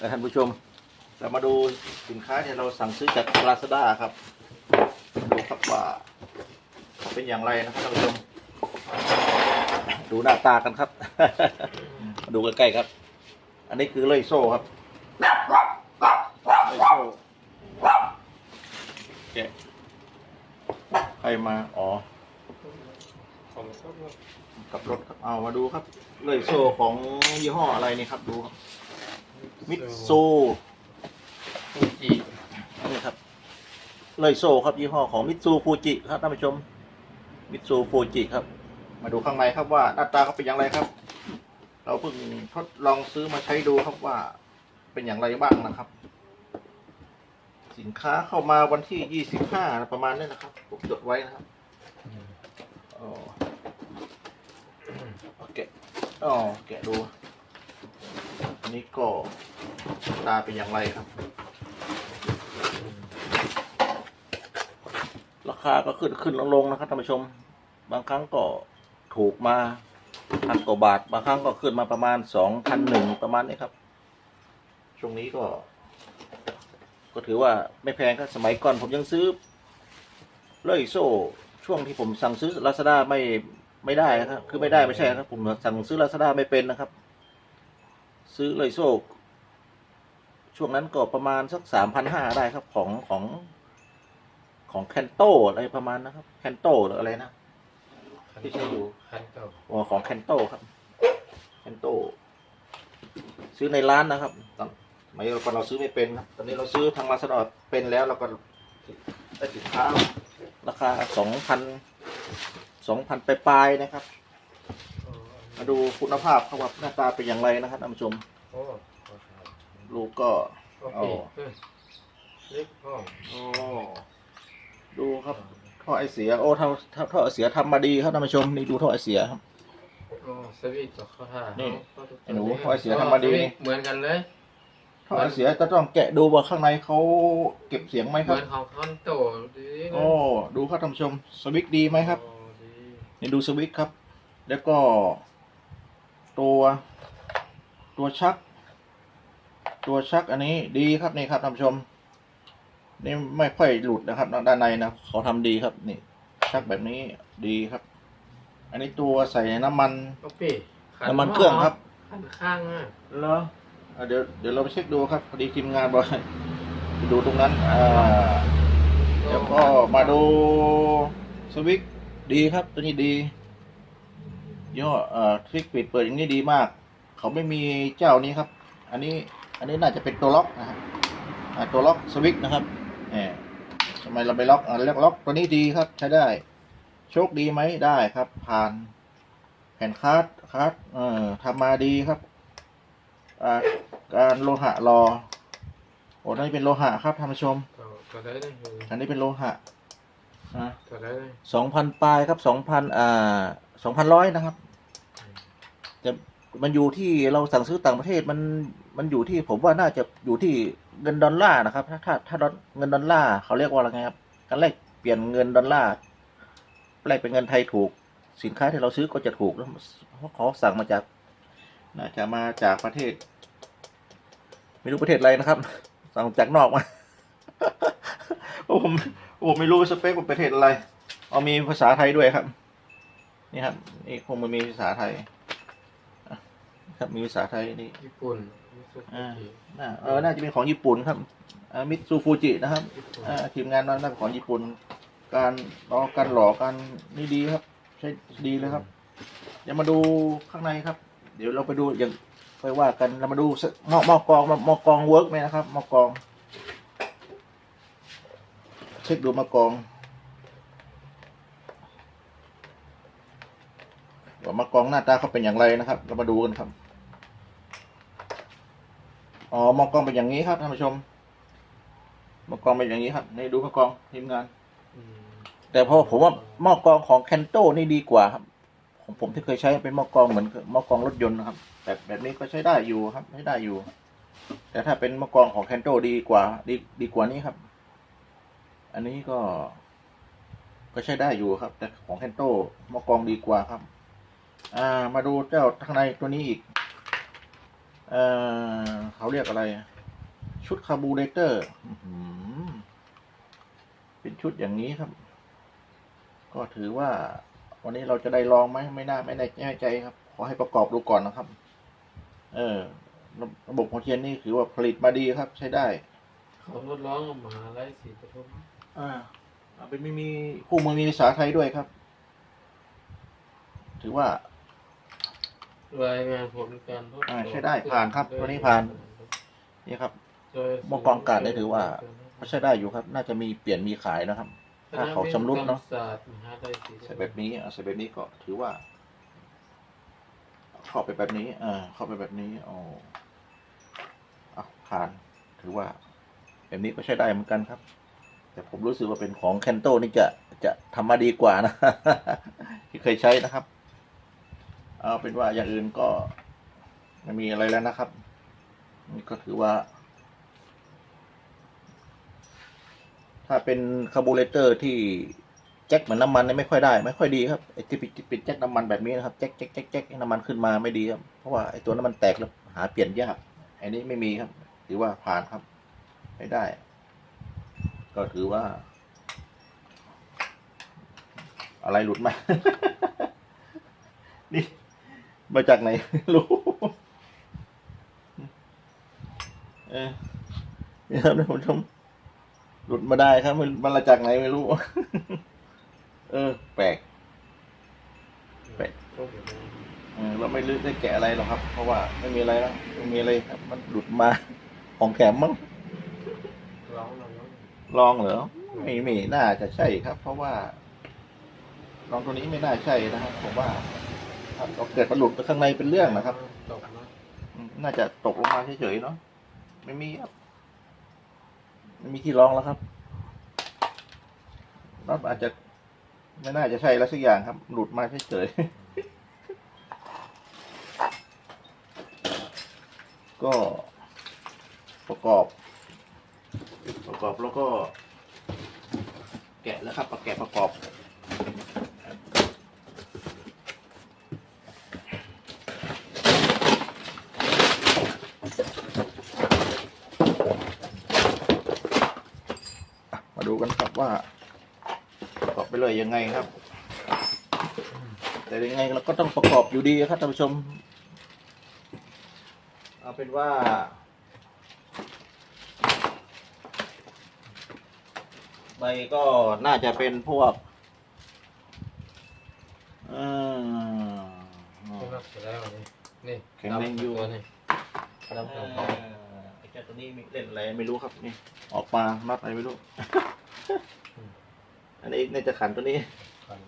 ท่านผู้ชม เรามาดูสินค้าที่เราสั่งซื้อจาก Lazada ครับดูครับว่าเป็นอย่างไรนะครับท่านผู้ชม ดูหน้าตากันครับมาดูใกล้ๆครับ อันนี้คือเลยโซ่ครับเลยโซ่แกะใครมา อ๋อขับรถครับเอามาดูครับ เลยโซ่ของยี่ห้ออะไรนี่ครับดูครับ มิตซู ฟูจินี่ครับเลยโซ่ครับยี่ห้อของมิตซูฟูจิครับท่านผู้ชม มิตซูฟูจิครับ มาดูข้างในครับว่าหน้าตาเขาเป็นอย่างไรครับ เราเพิ่งทดลองซื้อมาใช้ดูครับว่าเป็นอย่างไรบ้างนะครับ สินค้าเข้ามาวันที่ยี่สิบห้าประมาณนี้นะครับผมจดไว้นะครับอ๋อโอเคอ๋อแกะดู อันนี้ก็ตาเป็นอย่างไรครับ ราคาก็ขึ้นขึ้นลงลงนะครับท่านผู้ชม บางครั้งก็ถูกมาพันกว่าบาท บางครั้งก็ขึ้นมาประมาณสองพันหนึ่งประมาณนี้ครับ ช่วงนี้ก็ ก็ถือว่าไม่แพงครับสมัยก่อนผมยังซื้อเลยโซ่ช่วงที่ผมสั่งซื้อลาซาด้าไม่ไม่ได้นะครับ คือไม่ได้ไม่ใช่ครับ ผมสั่งซื้อลาซาด้าไม่เป็นนะครับ ซื้อเลยโซ่ช่วงนั้นก็ประมาณสักสามพันห้าได้ครับของของของแคนโตอะไรประมาณนะครับแคนโตหรืออะไรนะที่ใช้อยู่คันเก่าอ๋อของแคนโตครับแคนโตซื้อในร้านนะครับตอนสมัยก่อนเราซื้อไม่เป็นครับตอนนี้เราซื้อทางลาซาด้าเป็นแล้วเราก็ได้สินค้าราคาสองพันสองพันปลายๆนะครับ มาดูคุณภาพเขาว่าหน้าตาเป็นอย่างไรนะครับท่านผู้ชม โอ้ลูกก็โอเคเล็กห้องโอ้ดูครับท่อไอเสีย โอ้ท่อท่อท่อไอเสียทำมาดีครับท่านผู้ชมนี่ดูท่อไอเสียครับโอ้สวิตช์กับข้าวท่านี่นี่ไอ้หนูพอเสียทำมาดีนี่เหมือนกันเลยท่อไอเสียจะต้องแกะดูว่าข้างในเขาเก็บเสียงไหมเหครัมืบอนของคันโตดีนะโอ้ดูครับท่านผู้ชมสวิตช์ดีไหมครับโอ้ดีนี่ดูสวิตช์ครับ แล้วก็ ตัว ตัวชัก ตัวชักอันนี้ดีครับนี่ครับท่านผู้ชม นี่ไม่ค่อยหลุดนะครับ ด้านในนะเขาทำดีครับนี่ ชักแบบนี้ดีครับ อันนี้ตัวใส่น้ำมันโอเคขัน้ำมันเครื่องครับขันข้างอะเหรออะเดี๋ยวเดี๋ยวเราไปเช็คดูครับพอดีทีมงานบอกให้ไปดูตรงนั้นอ่าแล้วก็มาดูสวิตช์ดีครับ ตัวนี้ดี ยี่ห้อเอ่อทริกปิดเปิดอย่างนี้ดีมาก เขาไม่มีเจ้านี้ครับ อันนี้อันนี้น่าจะเป็นตัวล็อกนะฮะอ่าตัวล็อกสวิตช์นะครับแหมทำไมเราไปล็อกอ่าเรียกล็อกตัวนี้ดีครับใช้ได้ โชคดีไหมได้ครับ ผ่านแผ่นคาร์ดคาร์ดเอ่อทำมาดีครับอ่าการโลหะรอโอ้นี่เป็นโลหะครับท่านผู้ชมตัวตัวได้เลยอันนี้เป็นโลหะนะตัวได้เลยสองพันปลายครับสองพันอ่าสองพันร้อยนะครับแต่ มันอยู่ที่เราสั่งซื้อต่างประเทศมันมันอยู่ที่ผมว่าน่าจะอยู่ที่เงินดอลลาร์นะครับ ถ้าถ้าถ้าเงินดอลลาร์เขาเรียกว่าอะไรครับการแลกเปลี่ยนเงินดอลลาร์แลกเป็นเงินไทยถูก สินค้าที่เราซื้อก็จะถูกแล้วเพราะเขาสั่งมาจาก น่าจะมาจากประเทศ ไม่รู้ประเทศอะไรนะครับ สั่งจากนอกมาโอ้ผมโอ้ไม่รู้สเปคประเทศอะไร เอามีภาษาไทยด้วยครับ นี่ครับนี่คงมันมีภาษาไทย ครับ มีภาษาไทยนี่ญี่ปุ่นมิซูอ่าบิน่าเออน่าจะเป็นของญี่ปุ่นครับมิตซูฟูจินะครับญี่ปุ่นอ่าทีมงานนั้นน่าจะของญี่ปุ่น การล้อการหล่อการนี่ดีครับ ใช้ดีเลยครับเดี๋ยวมาดูข้างในครับ เดี๋ยวเราไปดูอย่างไปว่ากันเรามาดูสหม้อหม้อกรองหม้อกรองเวิร์กไหมนะครับหม้อกรอง เช็คดูหม้อกรองว่าหม้อกรองหน้าตาเขาเป็นอย่างไรนะครับ เรามาดูกันครับ อ๋อหม้อกรองเป็นอย่างนี้ครับท่านผู้ชมหม้อกรองเป็นอย่างนี้ครับนี่ดูหม้อกรองทีมงานอืมแต่พอผมว่าหม้อกรองของแคนโตนี่ดีกว่าครับของผมที่เคยใช้เป็นหม้อกรองเหมือนหม้อกรองรถยนต์นะครับแบบแบบนี้ก็ใช้ได้อยู่ครับใช้ได้อยู่ แต่ถ้าเป็นหม้อกรองของแคนโตดีกว่า ดีดีกว่านี้ครับ อันนี้ก็ ก็ใช้ได้อยู่ครับ แต่ของแคนโตหม้อกรองดีกว่าครับ อ่า มาดูเจ้าข้างในตัวนี้อีก เอ่อเขาเรียกอะไร ชุดคาร์บูเรเตอร์อื้อหือเป็นชุดอย่างนี้ครับ ก็ถือว่า วันนี้เราจะได้ลองไหมไม่น่าไม่แน่ใจครับ ขอให้ประกอบดูก่อนนะครับ เออระระบบของเทียนนี่ถือว่าผลิตมาดีครับ ใช้ได้เขาทดลองกับมหาลัยศรีปทุมอ่าเอาเป็นไม่มีคู่มือมีภาษาไทยด้วยครับ ถือว่า รายงานผลการทดอ่าสอบใช้ได้ผ่านครับตัวนี้ผ่าน นี่ครับ โดยหม้อกรองอากาศได้ถือว่า ก็ใช้ได้อยู่ครับ น่าจะมีเปลี่ยนมีขายนะครับ ถ้าเขาชำรุดเนาะ คณวิศวกรรมศาสตร์มหาลัยศรีปทุมใส่แบบนี้เอาใส่แบบนี้ก็ถือว่าเข้าไปแบบนี้อ่าเข้าไปแบบนี้อ๋ออะผ่าน ถือว่า แบบนี้ก็ใช้ได้เหมือนกันครับ แต่ผมรู้สึกว่าเป็นของแคนโตนี่จะจะทำมาดีกว่านะ ที่เคยใช้นะครับ เอาเป็นว่าอย่างอื่นก็ไม่มีอะไรแล้วนะครับ นี่ก็ถือว่า ถ้าเป็นคาร์บูเรเตอร์ที่แจ็คเหมือนน้ำมันเนี่ยไม่ค่อยได้ ไม่ค่อยดีครับไอ้ที่เป็นเป็นแจ็คน้ำมันแบบนี้นะครับแจ็คแจ็คแจ็คแจ็คน้ำมันขึ้นมาไม่ดีครับเพราะว่าไอ้ตัวน้ำมันแตกแล้วหาเปลี่ยนยากอันนี้ไม่มีครับ ถือว่าผ่านครับ ไม่ได้ ก็ถือว่า อะไรหลุดมานี่ มาจากไหนไม่รู้ เออนี่ครับท่านผู้ชมหลุดมาได้ครับ มันมาจากไหนไม่รู้ เออ แปลกเป็ดก็เราไม่รู้อได้แกะอะไรหรอกครับ เพราะว่าไม่มีอะไรแล้วไม่มีอะไรครับ มันหลุดมาของแถมมั้งร้องแล้วเนาะลองเหรอไม่ไม่น่าจะใช่ครับ เพราะว่าลองตัวนี้ไม่น่าใช่นะครับผมว่า ถ้าเราเกิดมันหลุดไปข้างในเป็นเรื่องนะครับ ตกนะอืมน่าจะตกลงมาเฉยๆเนาะไม่มีครับไม่มีที่รองแล้วครับน็อตอาจจะไม่น่าจะใช่แล้วสักอย่างครับ หลุดมาเฉยๆ ก็ประกอบ ประกอบแล้วก็ แกะแล้วครับประแกะประกอบ อะมาดู กันครับว่าประกอบไปเลยยังไงครับ แต่ยังไงเราก็ต้องประกอบอยู่ดีครับท่านผู้ชม เอาเป็นว่า ใบก็น่าจะเป็นพวกเอ่อไม่รับเสร็จแล้วนี่นี่แข็งแรงอยู่ตัวนี่เอ่ดำตัวอไอ้เจ้าตัวนี้มีเล่นอะไรไม่รู้ครับนี่ ออกมาน็อตอะไรไม่รู้ อันนี้น่าจะขันตัวนี้ ขัน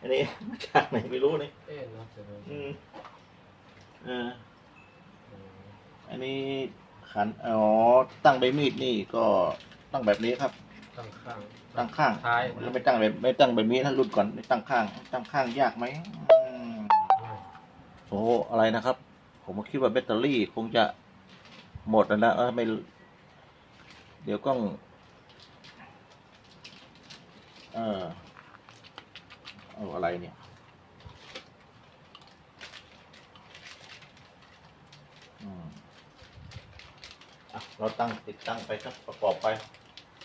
อันนี้มาจากไหนไม่รู้นี่เอ๊ะนับเสร็จแล้วอืมเอออืมอันนี้ขันอ๋อตั้งใบมีดนี่ก็ตั้งแบบนี้ครับ ตั้งข้างตั้งข้างท้ายแล้วไม่ตั้งแบบไม่ตั้งแบบนี้ถ้ารุ่นก่อนไม่ตั้งข้าง ตั้งข้างยากไหมอืมอ่าโอ้อะไรนะครับ ผมก็คิดว่าแบตเตอรี่คงจะหมดแล้วนะเออไม่ เดี๋ยวกล้อง เออเอาอะไรเนี่ยอืมอะเราตั้งติดตั้งไปครับประกอบไป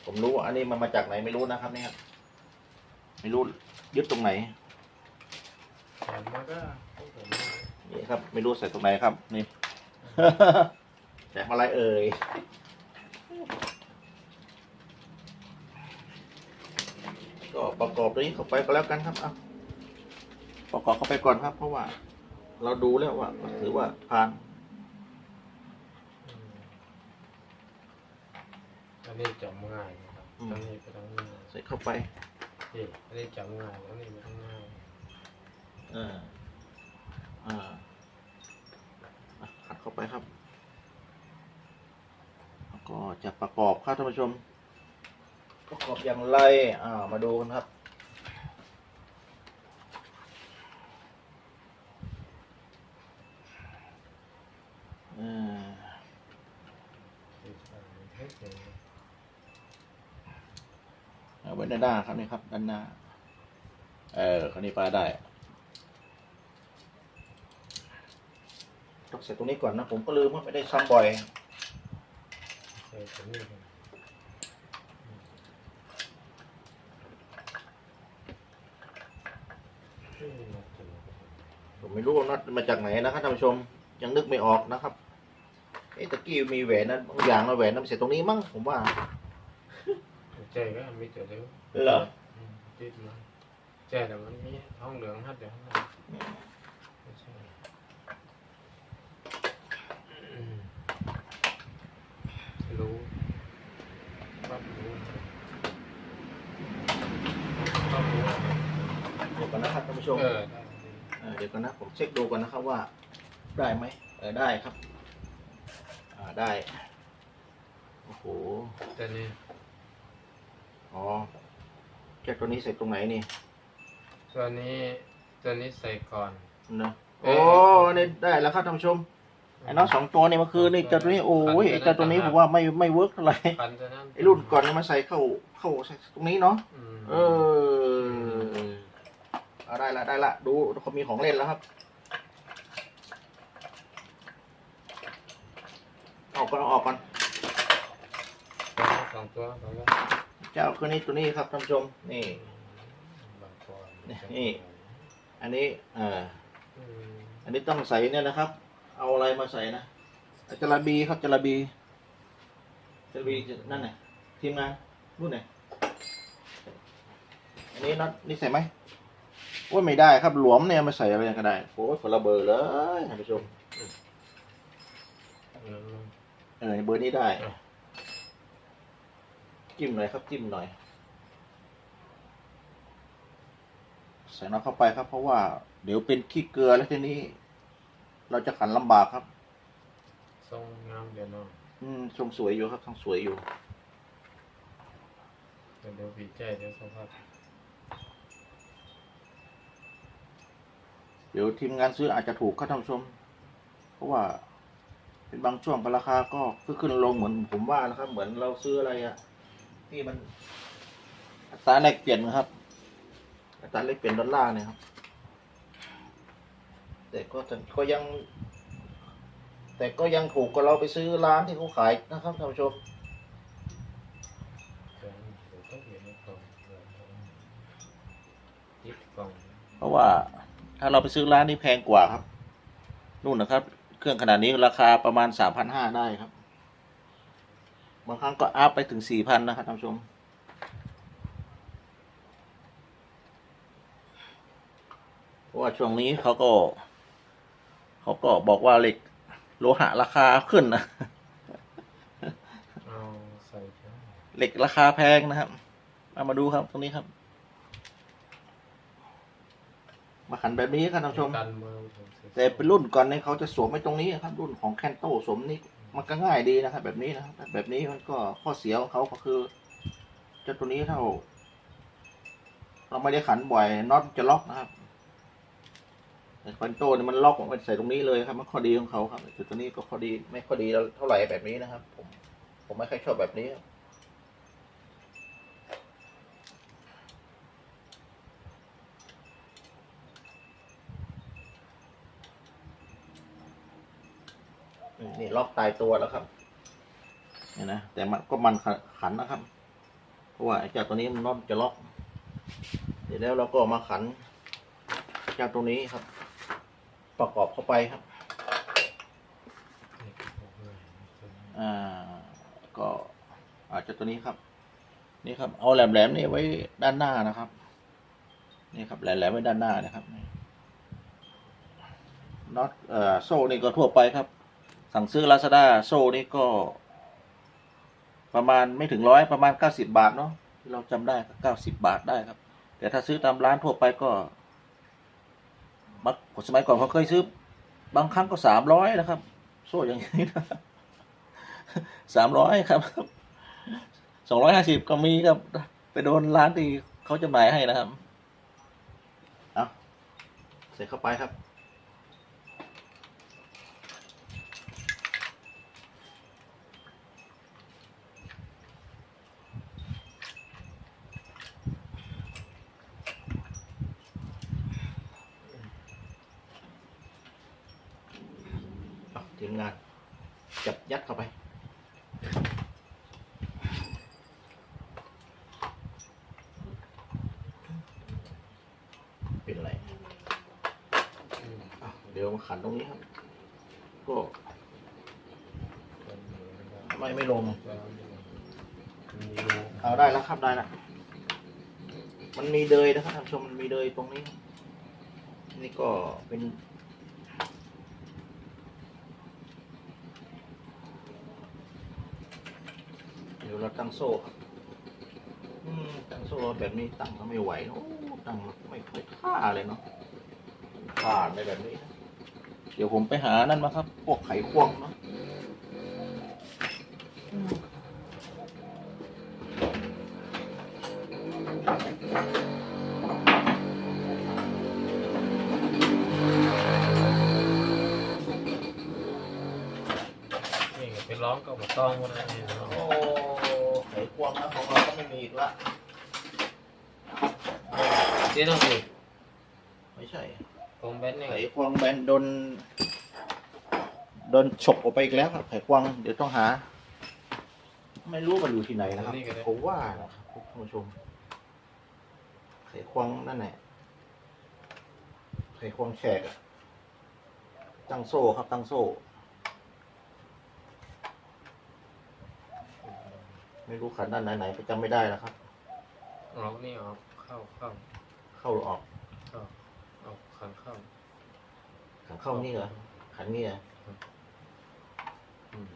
ผมรู้ว่าอันนี้มันมาจากไหนไม่รู้นะครับเนี่ยไม่รู้ยึดตรงไหนแถมมาก็ต้องผมนี่ครับ ไม่รู้ใส่ตรงไหนครับ นี่แจกอะไรเอ่ย ก็ ประกอบตัวนี้เข้าไปก็แล้วกันครับเอาประกอบเข้าไปก่อนครับ เพราะว่า เราดูแล้วว่าถือว่าผ่านอืมอันนี้จำง่ายนะครับอืม อันนี้ก็ต้องง่ายใส่เข้าไปนี่อันนี้จำง่ายอันนี้ไม่ต้องง่ายเอออ่าอะขัดเข้าไปครับแล้วก็จะประกอบครับท่านผู้ชม ประกอบอย่างไรอ่ามาดูกันครับ อ่า เอาไว้ด้านหน้าครับนี่ครับด้านหน้า เออคันนี้ปลาได้ต้องใส่ตรงนี้ก่อนนะ ผมก็ลืมว่าไม่ได้ซ้ำบ่อยใส่ตัวนี้ก่ออืมน่าจะ ผมไม่รู้ว่าน็อตมาจากไหนนะครับท่านผู้ชมยังนึกไม่ออกนะครับเอ๊ะตะกี้มีแหวนนะบางอย่างเราแหวนน้ำเสียตรงนี้มั้งผมว่าใจก็มีตัวเดียวเหรออืมติดมาใจแต่มันมีห้องเหลืองฮัดเดี๋ยวข้างในไม่ใช่อืมรู้ปั๊บรู้ปั๊บรู้ เดี๋ยวก่อนนะครับท่านผู้ชมเออได้เออเดี๋ยวก่อนนะผมเช็คดูก่อนนะครับว่า ได้ไหมเออได้ครับ อ่าได้โอ้โหแต่นี่อ๋อแจ็คตัวนี้ใส่ตรงไหนนี่ตัวนี้ตัวนี้ใส่ก่อนเนอะเอโอ้อนี่ได้แล้วครับท่านผู้ชมไอ้น้องสองตัวนี่เมื่อคืนนี่เจ้าตัวนี้โอ้ยไอ้เจ้าตัวนี้ผมว่าไม่ไม่เวิร์กเท่าไหร่คันตัวนั้นไอ้รุ่นก่อนนี่มาใส่เข้าเข้าใส่ตรงนี้เนาะมเออ เอาได้ละได้ละดูเขามีของเล่นแล้วครับออกก่อนเอาออกก่อนสองตัวสองตัวเจ้าคือนี้ตัวนี้ครับท่านผู้ชมนี่ บางตัวนี่ อันนี้เอ่าอืมอันนี้ต้องใส่เนี่ยนะครับ เอาอะไรมาใส่นะจระบีครับจระบีจระบีนั่นไงทีมงานรุ่นไหนอันนี้น็อตนี่ใส่ไหม ว่าไม่ได้ครับหลวมเนี่ยมาใส่อะไรก็ได้โอ้ยคนละเบอร์เลยท่านผู้ชมอืมเออเบอร์นี้ได้ จิ้มหน่อยครับจิ้มหน่อย ใส่น็อตเข้าไปครับ เพราะว่า เดี๋ยวเป็นขี้เกลือแล้วทีนี้ เราจะขันลำบากครับทรงงามเดี๋ยวเนาะอืมทรงสวยอยู่ครับทรงสวยอยู่เดี๋ยวเดี๋ยวผีใจเดี๋ยวสภาพ เดี๋ยวทีมงานซื้ออาจจะถูกครับท่านผู้ชม เพราะว่าเป็นบางช่วงราคาก็ขึ้นขึ้นลงเหมือนผมว่านะครับ เหมือนเราซื้ออะไรอะที่มันอัตราแลกเปลี่ยนนะครับ อัตราแลกเปลี่ยนดอลลาร์เนี่ยครับ แต่ก็ก็ยัง แต่ก็ยังถูกกว่าเราไปซื้อร้านที่เขาขายนะครับท่านผู้ชมเพราะว่า ถ้าเราไปซื้อร้านนี้แพงกว่าครับ นู่นนะครับ เครื่องขนาดนี้ราคาประมาณสามพันห้าได้ครับ บางครั้งก็อัพไปถึงสี่พันนะครับท่านผู้ชม เพราะว่าช่วงนี้เขาก็ เขาก็บอกว่าเหล็กโลหะราคาขึ้นนะเอาใส่ไปเหล็กราคาแพงนะครับ เอามาดูครับตรงนี้ครับ มาขันแบบนี้ครับท่านผู้ชม กันมือผมสียแต่เป็นรุ่นก่อนเนี่ยเขาจะสวมไว้ตรงนี้ครับรุ่นของแคนโตสวมนี่มันก็ง่ายดีนะครับ แบบนี้นะครับแบบนี้มันก็ข้อเสียของเขาก็คือเจ้าตัวนี้เท่า เราไม่ได้ขันบ่อยน็อตจะล็อกนะครับแต่แคนโตเนี่ยมันล็อกมันใส่ตรงนี้เลยครับ มันข้อดีของเขาครับแต่ตัวนี้ก็ข้อดีไม่ข้อดีเท่าไหร่แบบนี้นะครับ ผม ผมไม่ค่อยชอบแบบนี้ครับ นี่ล็อกตายตัวแล้วครับเนี่ยนะแต่มันก็มันขันนะครับ เพราะว่าไอ้เจ้าตัวนี้มันน็อตจะล็อก เสร็จแล้วเราก็มาขันเจ้าตัวนี้ครับ ประกอบเข้าไปครับอ่าก็อาจจะตัวนี้ครับ นี่ครับ เอาแหลมๆนี่ไว้ด้านหน้านะครับ นี่ครับแหลมๆไว้ด้านหน้านะครับน็อตเอ่อโซ่นี่ก็ทั่วไปครับ สั่งซื้อลาซาด้าโซ่นี่ก็ ประมาณไม่ถึงร้อยประมาณเก้าสิบาทเนาะที่เราจำได้เก้าสิบบาทได้ครับ แต่ถ้าซื้อตามร้านทั่วไปก็บางสมัยก่อนเขาเคยซื้อ บางครั้งก็สามร้อยนะครับ โซ่อย่างนี้นะสามร้อยครับสองร้อยห้าสิบก็มีครับ ไปโดนร้านที่เขาจำหน่ายให้นะครับ เอาใส่เข้าไปครับ มงานจับยัดเข้าไป เป็นไรอืมอะเดี๋ยวมาขันตรงนี้ครับ ก็ไม่ไม่ลงแล้วมีรูเอาได้แล้วครับได้แล้วมันมีเดยนะครับท่านผู้ชมมันมีเดยตรงนี้ นี่ก็เป็น เดี๋ยวเรา ตั้งโซ่ครับอืมตั้งโซ่แบบนี้ตั้งก็ไม่ไหวนะโอ้ตั้งไม่ค่อยท่าเลยเนาะผ่านไปแบบนี้ เดี๋ยวผมไปหานั่นมาครับ พวกไขควงเนาะนี่ไงไปร้องกับมอตองคนนั้นนี่เนาะโอ้ ไขควงนะของเราก็ไม่มีอีกละนี่ต้องดูไม่ใช่ตรงแบนเนี่ยไขควงแบนโดนโดนฉกออกไปอีกแล้วครับไขควงเดี๋ยวต้องหา ไม่รู้มันอยู่ที่ไหนนะครับผมว่านะครับท่านผู้ชมไขควงนั่นแหละไขควงแฉกอะตั้งโซ่ครับตั้งโซ่ ไม่รู้ขันด้านไหนๆประจำไม่ได้แล้วครับ ออกนี่ออกเข้าเข้าเข้าหรือออก เข้าออกขันเข้าขันเข้านี่เหรอ ขันนี่เหรออืม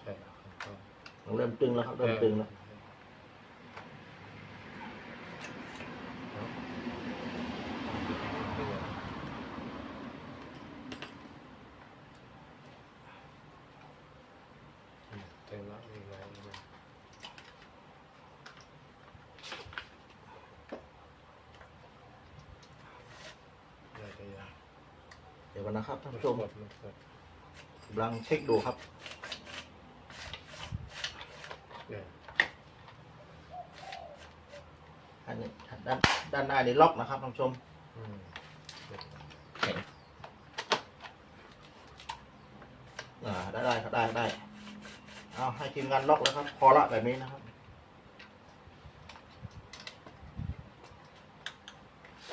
ใช่ขันเข้า เริ่มตึงแล้วครับ เริ่มตึงแล้ว เต็มแล้วอีกแล้วได้ได้ยัง เดี๋ยวกันนะครับท่านผู้ชมกดมันกดกำลังเช็คดูครับเนี่ยอันนี้ด้านด้านหน้านี่ล็อกนะครับท่านผู้ชมอืมอ่าได้ได้ครับได้ได้เอาให้ทีมงานล็อกแล้วครับ พอละแบบนี้นะครับ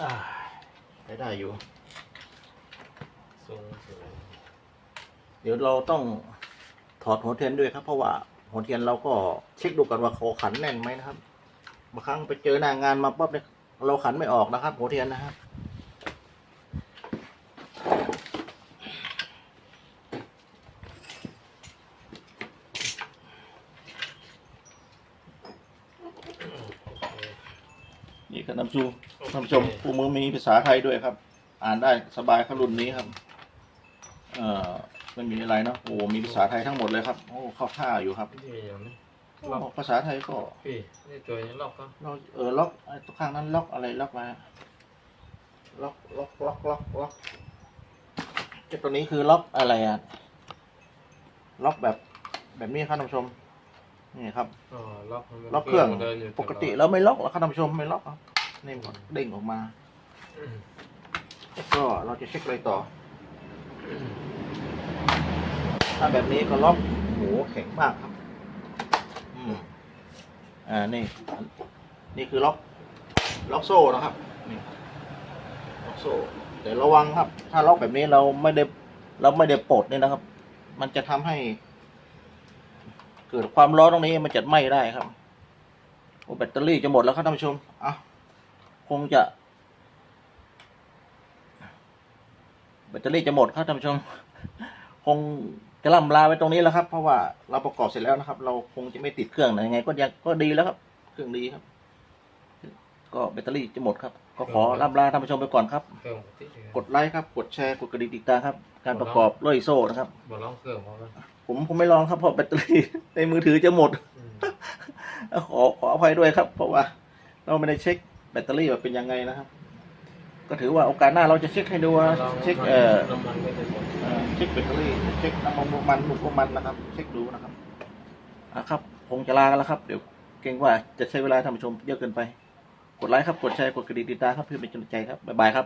อ่าได้ได้อยู่ ทรงสวยเดี๋ยวเราต้องถอดหัวเทียนด้วยครับ เพราะว่าหัวเทียนเราก็เช็คดูกันว่าเขาขันแน่นไหมนะครับบางครั้งไปเจอหน้างานมาปั๊บเนี่ยเราขันไม่ออกนะครับ หัวเทียนนะครับนี่ครับท่านผู้ชมท่านผู้ชมผู้มือมีภาษาไทยด้วยครับ อ่านได้สบายครับรุ่นนี้ครับ เอ่อไม่มีอะไรเนาะโอ้มีภาษาไทยทั้งหมดเลยครับโอ้เข้าท่าอยู่ครับนี่อย่างนี้โอ้ภาษาไทยก็พี่นี่ตัวนี้ล็อกก็เราเออล็อกไอ้ตัวข้างนั้นล็อกอะไรล็อกมาล็อกล็อกล็อกล็อกล็อกไอ้ตัวนี้คือล็อกอะไรอะล็อกแบบแบบนี้ครับท่านผู้ชมนี่ครับอ๋อล็อกให้มันล็อกเครื่องดินอยู่ปกติแล้วไม่ล็อกหรอกครับท่านผู้ชมไม่ล็อกครับนี่มันเด้งออกมาอืมแล้วก็เราจะเช็คอะไรต่อ ถ้าแบบนี้ก็ล็อกโหแข็งมากครับอ่า นี่ นี่คือล็อก ล็อกโซ่นะครับ นี่ล็อกโซ่ แต่ระวังครับ ถ้าล็อกแบบนี้เราไม่ได้ เราไม่ได้ปลดเนี่ยนะครับ มันจะทำให้ เกิดความร้อนตรงนี้มันจะไหม้ได้ครับโอ้แบตเตอรี่จะหมดแล้วครับท่านผู้ชมอะคงจะ แบตเตอรี่จะหมดครับท่านผู้ชม คงจะล่ำลาไว้ตรงนี้แล้วครับ เพราะว่าเราประกอบเสร็จแล้วนะครับ เราคงจะไม่ติดเครื่องไหนยังไง ก็ยังก็ดีแล้วครับ เครื่องดีครับ ก็แบตเตอรี่จะหมดครับ ก็ขอล่ำลาท่านผู้ชมไปก่อนครับ เครื่องปกติเลยกดไลค์ครับ กดแชร์ กดกระดิ่งติดตามครับ การประกอบโลอยโซ่นะครับบอลล็อกเครื่องเพราะว่าผมผมไม่ลองครับเพราะแบตเตอรี่ ในมือถือจะหมด อืมขอขออภัยด้วยครับ เพราะว่า เราไม่ได้เช็คแบตเตอรี่ว่าเป็นยังไงนะครับ ก็ถือว่าโอกาสหน้าเราจะเช็คให้ดูว่าลองเช็คเอ่อน้ำมันก็จะหมดเอ่อเช็คแบตเตอรี่เช็คน้ำมันมันหนุกมันนะครับ เช็คดูนะครับอะครับคงจะลากันแล้วครับ เดี๋ยวเกรงว่าจะใช้เวลาท่านผู้ชมเยอะเกินไป กดไลค์ครับ กดแชร์ กดกระดิ่งติดตามครับเพื่อเป็นกำลังใจครับ บ๊ายบายครับ